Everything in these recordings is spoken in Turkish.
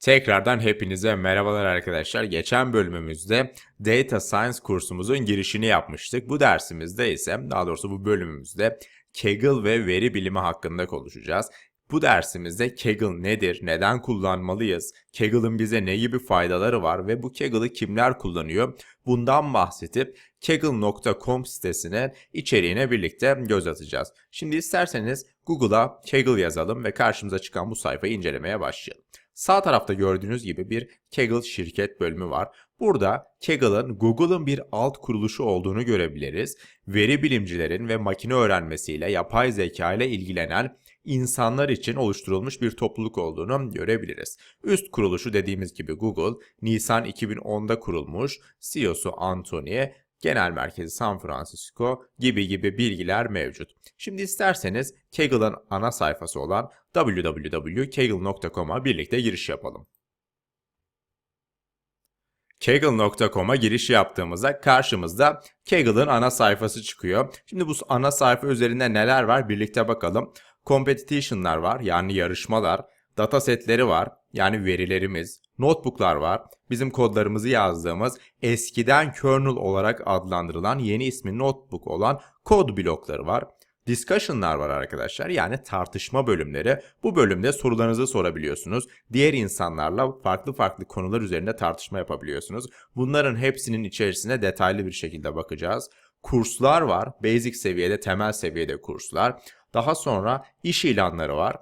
Tekrardan hepinize merhabalar arkadaşlar. Geçen bölümümüzde Data Science kursumuzun girişini yapmıştık. Bu dersimizde ise daha doğrusu bu bölümümüzde Kaggle ve veri bilimi hakkında konuşacağız. Bu dersimizde Kaggle nedir, neden kullanmalıyız, Kaggle'ın bize ne gibi faydaları var ve bu Kaggle'ı kimler kullanıyor bundan bahsedip kaggle.com sitesine içeriğine birlikte göz atacağız. Şimdi isterseniz Google'a Kaggle yazalım ve karşımıza çıkan bu sayfayı incelemeye başlayalım. Sağ tarafta gördüğünüz gibi bir Kaggle şirket bölümü var. Burada Kaggle'ın Google'ın bir alt kuruluşu olduğunu görebiliriz. Veri bilimcilerin ve makine öğrenmesiyle yapay zeka ile ilgilenen insanlar için oluşturulmuş bir topluluk olduğunu görebiliriz. Üst kuruluşu dediğimiz gibi Google, Nisan 2010'da kurulmuş, CEO'su Anthony, genel merkezi San Francisco gibi gibi bilgiler mevcut. Şimdi isterseniz Kaggle'ın ana sayfası olan www.kaggle.com'a birlikte giriş yapalım. Kaggle.com'a giriş yaptığımızda karşımızda Kaggle'ın ana sayfası çıkıyor. Şimdi bu ana sayfa üzerinde neler var birlikte bakalım. Competition'lar var yani yarışmalar, datasetleri var yani verilerimiz, notebook'lar var. Bizim kodlarımızı yazdığımız eskiden kernel olarak adlandırılan yeni ismi notebook olan kod blokları var. Discussion'lar var arkadaşlar yani tartışma bölümleri. Bu bölümde sorularınızı sorabiliyorsunuz. Diğer insanlarla farklı farklı konular üzerinde tartışma yapabiliyorsunuz. Bunların hepsinin içerisine detaylı bir şekilde bakacağız. Kurslar var. Basic seviyede, temel seviyede kurslar. Daha sonra iş ilanları var.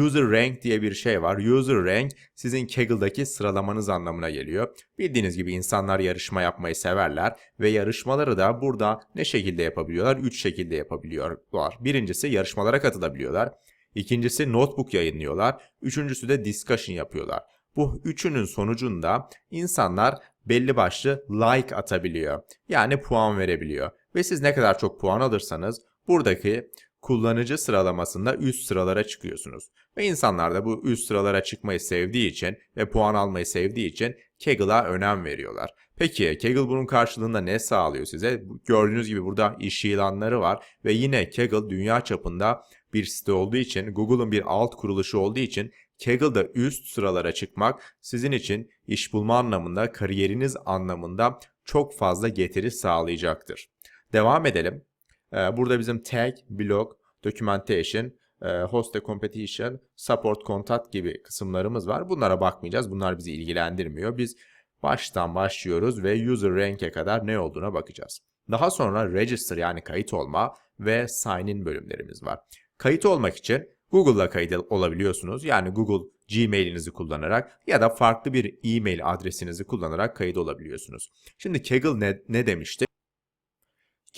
User rank diye bir şey var. User rank sizin Kaggle'daki sıralamanız anlamına geliyor. Bildiğiniz gibi insanlar yarışma yapmayı severler ve yarışmaları da burada ne şekilde yapabiliyorlar? Üç şekilde yapabiliyorlar. Birincisi yarışmalara katılabiliyorlar. İkincisi notebook yayınlıyorlar. Üçüncüsü de discussion yapıyorlar. Bu üçünün sonucunda insanlar belli başlı like atabiliyor. Yani puan verebiliyor. Ve siz ne kadar çok puan alırsanız buradaki kullanıcı sıralamasında üst sıralara çıkıyorsunuz. Ve insanlar da bu üst sıralara çıkmayı sevdiği için ve puan almayı sevdiği için Kaggle'a önem veriyorlar. Peki Kaggle bunun karşılığında ne sağlıyor size? Gördüğünüz gibi burada iş ilanları var ve yine Kaggle dünya çapında bir site olduğu için, Google'ın bir alt kuruluşu olduğu için Kaggle'da üst sıralara çıkmak sizin için iş bulma anlamında, kariyeriniz anlamında çok fazla getiri sağlayacaktır. Devam edelim. Ee, Burada bizim tag, blog, documentation, e, host competition, support contact gibi kısımlarımız var. Bunlara bakmayacağız. Bunlar bizi ilgilendirmiyor. Biz baştan başlıyoruz ve user rank'e kadar ne olduğuna bakacağız. Daha sonra register yani kayıt olma ve sign in bölümlerimiz var. Kayıt olmak için Google'la kayıt olabiliyorsunuz. Yani Google Gmail'inizi kullanarak ya da farklı bir e-mail adresinizi kullanarak kayıt olabiliyorsunuz. Şimdi Kaggle ne, ne demişti?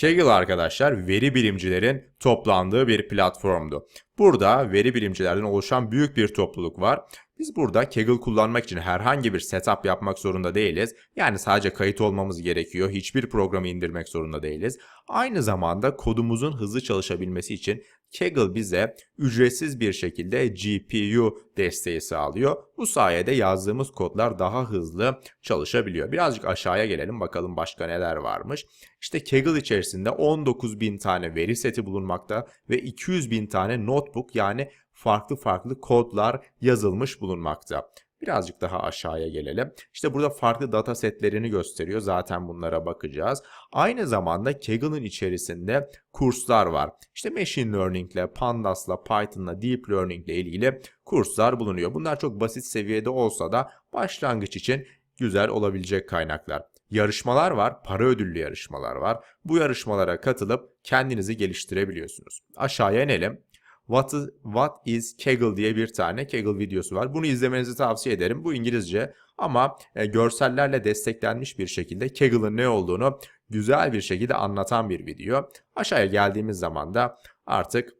Kaggle arkadaşlar veri bilimcilerin toplandığı bir platformdu. Burada veri bilimcilerden oluşan büyük bir topluluk var. Biz burada Kaggle kullanmak için herhangi bir setup yapmak zorunda değiliz. Yani sadece kayıt olmamız gerekiyor. Hiçbir programı indirmek zorunda değiliz. Aynı zamanda kodumuzun hızlı çalışabilmesi için Kaggle bize ücretsiz bir şekilde GPU desteği sağlıyor. Bu sayede yazdığımız kodlar daha hızlı çalışabiliyor. Birazcık aşağıya gelelim bakalım başka neler varmış. İşte Kaggle içerisinde 19.000 tane veri seti bulunmakta ve 200.000 tane notebook yani farklı farklı kodlar yazılmış bulunmakta. Birazcık daha aşağıya gelelim. İşte burada farklı data setlerini gösteriyor. Zaten bunlara bakacağız. Aynı zamanda Kaggle'ın içerisinde kurslar var. İşte Machine Learning ile, Pandas'la, Python'la, Deep Learning ile ilgili kurslar bulunuyor. Bunlar çok basit seviyede olsa da başlangıç için güzel olabilecek kaynaklar. Yarışmalar var, para ödüllü yarışmalar var. Bu yarışmalara katılıp kendinizi geliştirebiliyorsunuz. Aşağıya inelim. What is, What is Kaggle diye bir tane Kaggle videosu var. Bunu izlemenizi tavsiye ederim. Bu İngilizce ama e, görsellerle desteklenmiş bir şekilde Kaggle'ın ne olduğunu güzel bir şekilde anlatan bir video. Aşağıya geldiğimiz zaman da artık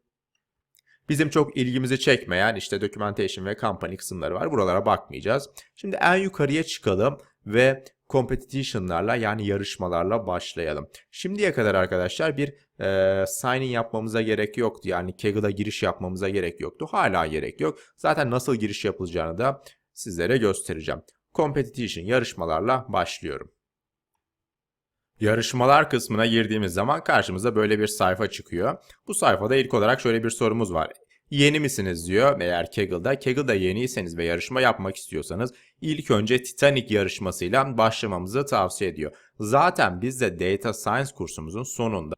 bizim çok ilgimizi çekmeyen işte documentation ve company kısımları var. Buralara bakmayacağız. Şimdi en yukarıya çıkalım ve competition'larla yani yarışmalarla başlayalım. Şimdiye kadar arkadaşlar bir e, sign in yapmamıza gerek yoktu. Yani Kaggle'a giriş yapmamıza gerek yoktu. Hala gerek yok. Zaten nasıl giriş yapılacağını da sizlere göstereceğim. Competition yarışmalarla başlıyorum. Yarışmalar kısmına girdiğimiz zaman karşımıza böyle bir sayfa çıkıyor. Bu sayfada ilk olarak şöyle bir sorumuz var. Yeni misiniz diyor eğer Kaggle'da. Kaggle'da yeniyseniz ve yarışma yapmak istiyorsanız ilk önce Titanic yarışmasıyla başlamamızı tavsiye ediyor. Zaten biz de Data Science kursumuzun sonunda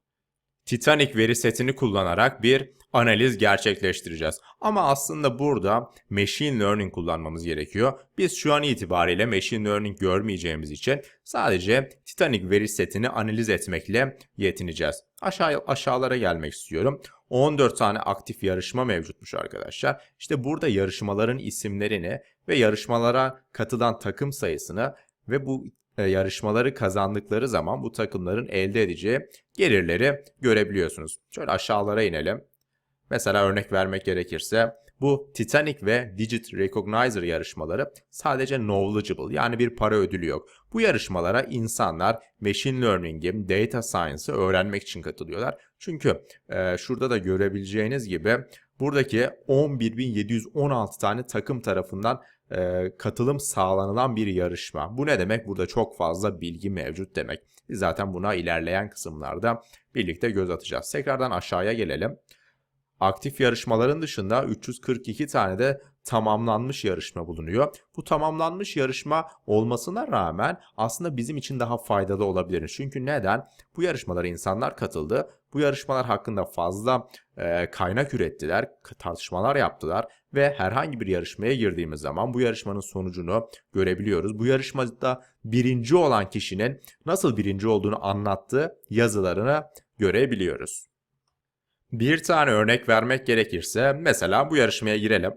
Titanic veri setini kullanarak bir analiz gerçekleştireceğiz. Ama aslında burada machine learning kullanmamız gerekiyor. Biz şu an itibariyle machine learning görmeyeceğimiz için sadece Titanic veri setini analiz etmekle yetineceğiz. Aşağı aşağılara gelmek istiyorum. 14 tane aktif yarışma mevcutmuş arkadaşlar. İşte burada yarışmaların isimlerini ve yarışmalara katılan takım sayısını ve bu e, yarışmaları kazandıkları zaman bu takımların elde edeceği gelirleri görebiliyorsunuz. Şöyle aşağılara inelim. Mesela örnek vermek gerekirse bu Titanic ve Digit Recognizer yarışmaları sadece knowledgeable yani bir para ödülü yok. Bu yarışmalara insanlar machine learning'i, data science'ı öğrenmek için katılıyorlar. Çünkü e, şurada da görebileceğiniz gibi buradaki 11.716 tane takım tarafından e, katılım sağlanılan bir yarışma. Bu ne demek? Burada çok fazla bilgi mevcut demek. Biz zaten buna ilerleyen kısımlarda birlikte göz atacağız. Tekrardan aşağıya gelelim. Aktif yarışmaların dışında 342 tane de tamamlanmış yarışma bulunuyor. Bu tamamlanmış yarışma olmasına rağmen aslında bizim için daha faydalı olabilir. Çünkü neden? Bu yarışmalara insanlar katıldı. Bu yarışmalar hakkında fazla e, kaynak ürettiler, tartışmalar yaptılar ve herhangi bir yarışmaya girdiğimiz zaman bu yarışmanın sonucunu görebiliyoruz. Bu yarışmada birinci olan kişinin nasıl birinci olduğunu anlattığı yazılarını görebiliyoruz. Bir tane örnek vermek gerekirse mesela bu yarışmaya girelim.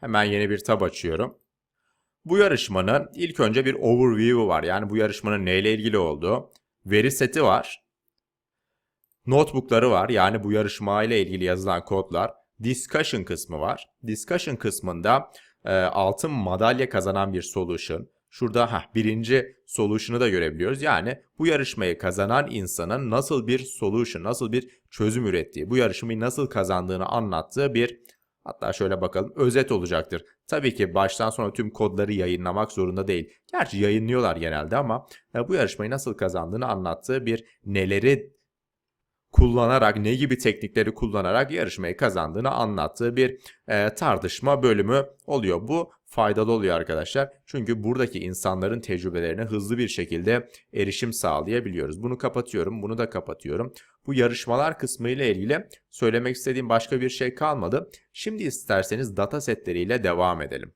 Hemen yeni bir tab açıyorum. Bu yarışmanın ilk önce bir overview'u var. Yani bu yarışmanın neyle ilgili olduğu. Veri seti var. Notebook'ları var. Yani bu yarışma ile ilgili yazılan kodlar. Discussion kısmı var. Discussion kısmında e, altın madalya kazanan bir solution. Şurada heh, birinci solution'ı da görebiliyoruz. Yani bu yarışmayı kazanan insanın nasıl bir solution, nasıl bir çözüm ürettiği, bu yarışmayı nasıl kazandığını anlattığı bir hatta şöyle bakalım özet olacaktır. Tabii ki baştan sona tüm kodları yayınlamak zorunda değil. Gerçi yayınlıyorlar genelde ama e, bu yarışmayı nasıl kazandığını anlattığı bir neleri kullanarak ne gibi teknikleri kullanarak yarışmayı kazandığını anlattığı bir e, tartışma bölümü oluyor. Bu faydalı oluyor arkadaşlar. Çünkü buradaki insanların tecrübelerine hızlı bir şekilde erişim sağlayabiliyoruz. Bunu kapatıyorum, bunu da kapatıyorum. Bu yarışmalar kısmı ile ilgili söylemek istediğim başka bir şey kalmadı. Şimdi isterseniz data setleriyle devam edelim.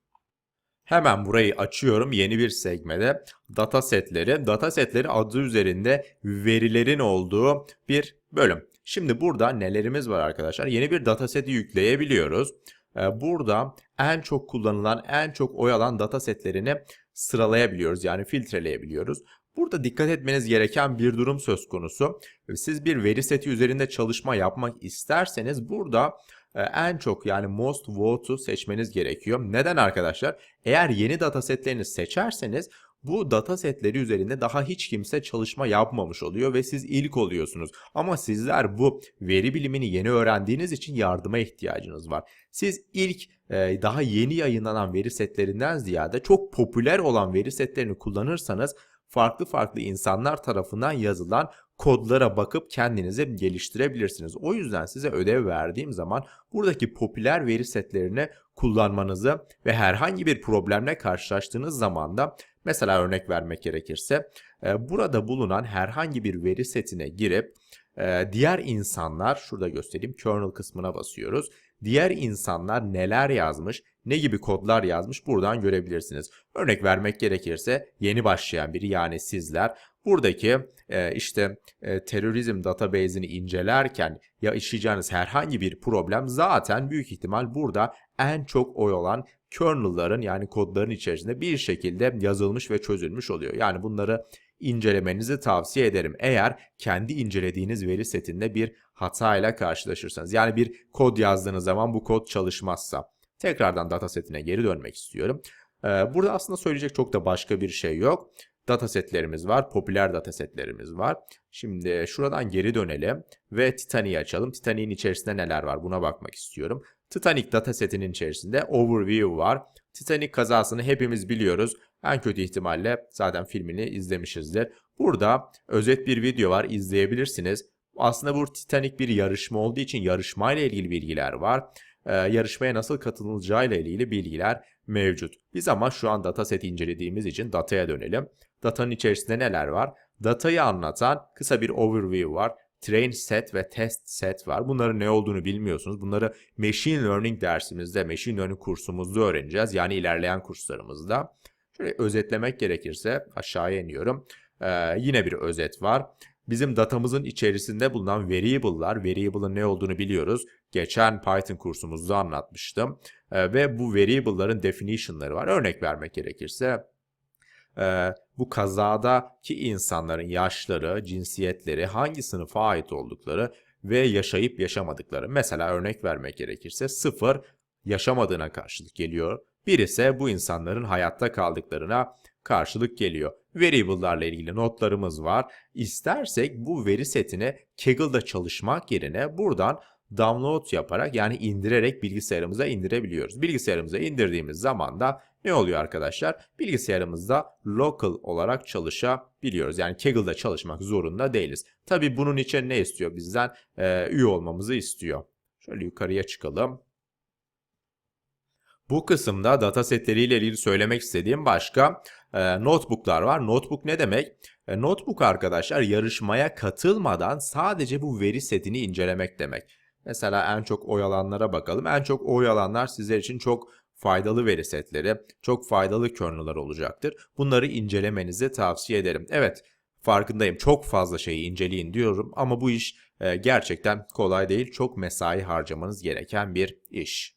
Hemen burayı açıyorum yeni bir segmede data setleri. Data setleri adı üzerinde verilerin olduğu bir bölüm. Şimdi burada nelerimiz var arkadaşlar? Yeni bir dataseti yükleyebiliyoruz. Ee, burada en çok kullanılan, en çok oy alan data setlerini sıralayabiliyoruz. Yani filtreleyebiliyoruz. Burada dikkat etmeniz gereken bir durum söz konusu. Siz bir veri seti üzerinde çalışma yapmak isterseniz burada en çok yani most vote'u seçmeniz gerekiyor. Neden arkadaşlar? Eğer yeni datasetlerini seçerseniz bu datasetleri üzerinde daha hiç kimse çalışma yapmamış oluyor ve siz ilk oluyorsunuz. Ama sizler bu veri bilimini yeni öğrendiğiniz için yardıma ihtiyacınız var. Siz ilk e, daha yeni yayınlanan veri setlerinden ziyade çok popüler olan veri setlerini kullanırsanız farklı farklı insanlar tarafından yazılan kodlara bakıp kendinizi geliştirebilirsiniz. O yüzden size ödev verdiğim zaman buradaki popüler veri setlerini kullanmanızı ve herhangi bir problemle karşılaştığınız zaman da mesela örnek vermek gerekirse e, burada bulunan herhangi bir veri setine girip e, diğer insanlar şurada göstereyim kernel kısmına basıyoruz. Diğer insanlar neler yazmış, ne gibi kodlar yazmış buradan görebilirsiniz. Örnek vermek gerekirse yeni başlayan biri yani sizler buradaki e, işte e, terörizm database'ini incelerken yaşayacağınız herhangi bir problem zaten büyük ihtimal burada en çok oy olan kernel'ların yani kodların içerisinde bir şekilde yazılmış ve çözülmüş oluyor. Yani bunları incelemenizi tavsiye ederim. Eğer kendi incelediğiniz veri setinde bir hatayla karşılaşırsanız yani bir kod yazdığınız zaman bu kod çalışmazsa tekrardan datasetine geri dönmek istiyorum. Ee, burada aslında söyleyecek çok da başka bir şey yok. Datasetlerimiz var, popüler datasetlerimiz var. Şimdi şuradan geri dönelim ve Titanic'i açalım. Titanic'in içerisinde neler var buna bakmak istiyorum. Titanic datasetinin içerisinde overview var. Titanic kazasını hepimiz biliyoruz. En kötü ihtimalle zaten filmini izlemişizdir. Burada özet bir video var izleyebilirsiniz. Aslında bu Titanic bir yarışma olduğu için yarışmayla ilgili bilgiler var. E, yarışmaya nasıl katılılacağı ile ilgili bilgiler mevcut. Biz ama şu an dataset incelediğimiz için dataya dönelim. Datanın içerisinde neler var? Datayı anlatan kısa bir overview var. Train set ve test set var. Bunların ne olduğunu bilmiyorsunuz. Bunları machine learning dersimizde, machine learning kursumuzda öğreneceğiz. Yani ilerleyen kurslarımızda. Şöyle özetlemek gerekirse aşağıya iniyorum. Ee, yine bir özet var. Bizim datamızın içerisinde bulunan variable'lar, variable'ın ne olduğunu biliyoruz. Geçen Python kursumuzda anlatmıştım. Ee, ve bu variable'ların definition'ları var. Örnek vermek gerekirse e, bu kazadaki insanların yaşları, cinsiyetleri, hangi sınıfa ait oldukları ve yaşayıp yaşamadıkları. Mesela örnek vermek gerekirse sıfır yaşamadığına karşılık geliyor. Bir ise bu insanların hayatta kaldıklarına karşılık geliyor. Variable'larla ilgili notlarımız var. İstersek bu veri setini Kaggle'da çalışmak yerine buradan download yaparak yani indirerek bilgisayarımıza indirebiliyoruz. Bilgisayarımıza indirdiğimiz zaman da ne oluyor arkadaşlar? Bilgisayarımızda local olarak çalışabiliyoruz. Yani Kaggle'da çalışmak zorunda değiliz. Tabi bunun için ne istiyor bizden? Ee, üye olmamızı istiyor. Şöyle yukarıya çıkalım. Bu kısımda datasetleriyle ilgili söylemek istediğim başka e, notebooklar var. Notebook ne demek? E, notebook arkadaşlar yarışmaya katılmadan sadece bu veri setini incelemek demek. Mesela en çok oy alanlara bakalım. En çok oy alanlar sizler için çok faydalı veri setleri, çok faydalı kernel'lar olacaktır. Bunları incelemenizi tavsiye ederim. Evet, farkındayım. Çok fazla şeyi inceleyin diyorum ama bu iş e, gerçekten kolay değil. Çok mesai harcamanız gereken bir iş.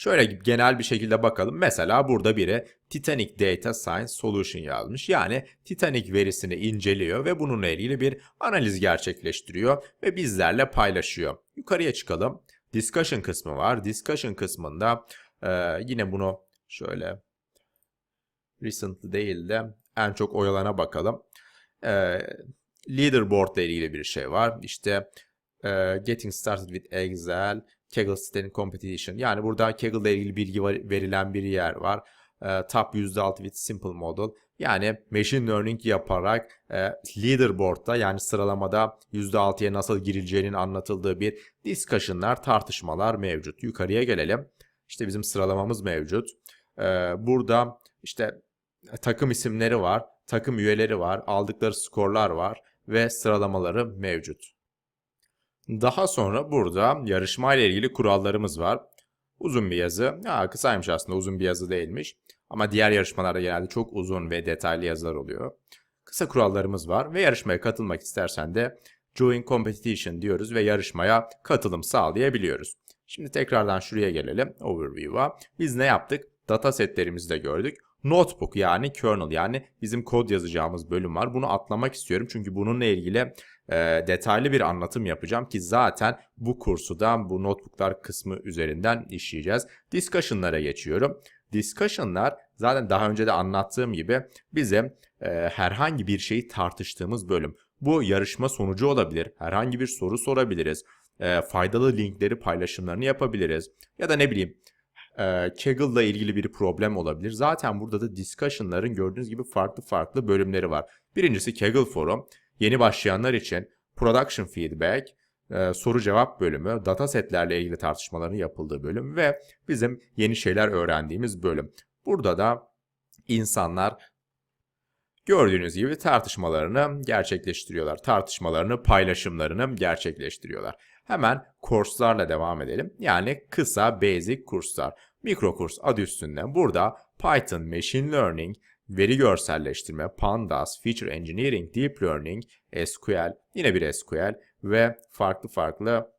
Şöyle genel bir şekilde bakalım. Mesela burada biri Titanic Data Science Solution yazmış. Yani Titanic verisini inceliyor ve bununla ilgili bir analiz gerçekleştiriyor ve bizlerle paylaşıyor. Yukarıya çıkalım. Discussion kısmı var. Discussion kısmında e, yine bunu şöyle recently değil de en çok oyalana bakalım. E, leaderboard ile ilgili bir şey var. İşte e, getting started with Excel, Kaggle Sitting Competition. Yani burada Kaggle ile ilgili bilgi var, verilen bir yer var. E, top %6 with Simple Model. Yani machine learning yaparak e, leaderboard'da yani sıralamada %6'ya nasıl girileceğinin anlatıldığı bir discussion'lar, tartışmalar mevcut. Yukarıya gelelim. İşte bizim sıralamamız mevcut. E, burada işte takım isimleri var, takım üyeleri var, aldıkları skorlar var ve sıralamaları mevcut. Daha sonra burada yarışma ile ilgili kurallarımız var. Uzun bir yazı. Ya kısaymış aslında uzun bir yazı değilmiş. Ama diğer yarışmalarda genelde çok uzun ve detaylı yazılar oluyor. Kısa kurallarımız var ve yarışmaya katılmak istersen de Join Competition diyoruz ve yarışmaya katılım sağlayabiliyoruz. Şimdi tekrardan şuraya gelelim Overview'a. Biz ne yaptık? Datasetlerimizi de gördük. Notebook yani kernel yani bizim kod yazacağımız bölüm var. Bunu atlamak istiyorum çünkü bununla ilgili e, detaylı bir anlatım yapacağım ki zaten bu kursu da bu notebooklar kısmı üzerinden işleyeceğiz. Discussion'lara geçiyorum. Discussion'lar zaten daha önce de anlattığım gibi bizim e, herhangi bir şeyi tartıştığımız bölüm. Bu yarışma sonucu olabilir. Herhangi bir soru sorabiliriz. E, faydalı linkleri paylaşımlarını yapabiliriz. Ya da ne bileyim e, Kaggle ile ilgili bir problem olabilir. Zaten burada da discussion'ların gördüğünüz gibi farklı farklı bölümleri var. Birincisi Kaggle Forum. Yeni başlayanlar için production feedback, e, soru cevap bölümü, datasetlerle ilgili tartışmaların yapıldığı bölüm ve bizim yeni şeyler öğrendiğimiz bölüm. Burada da insanlar gördüğünüz gibi tartışmalarını gerçekleştiriyorlar. Tartışmalarını, paylaşımlarını gerçekleştiriyorlar. Hemen kurslarla devam edelim. Yani kısa basic kurslar. Mikro kurs adı üstünde. Burada Python, Machine Learning, veri görselleştirme, Pandas, Feature Engineering, Deep Learning, SQL, yine bir SQL ve farklı farklı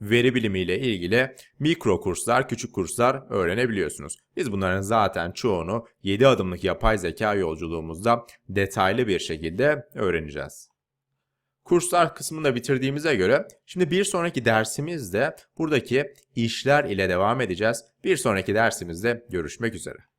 veri bilimiyle ilgili mikro kurslar, küçük kurslar öğrenebiliyorsunuz. Biz bunların zaten çoğunu 7 adımlık yapay zeka yolculuğumuzda detaylı bir şekilde öğreneceğiz. Kurslar kısmını da bitirdiğimize göre şimdi bir sonraki dersimizde buradaki işler ile devam edeceğiz. Bir sonraki dersimizde görüşmek üzere.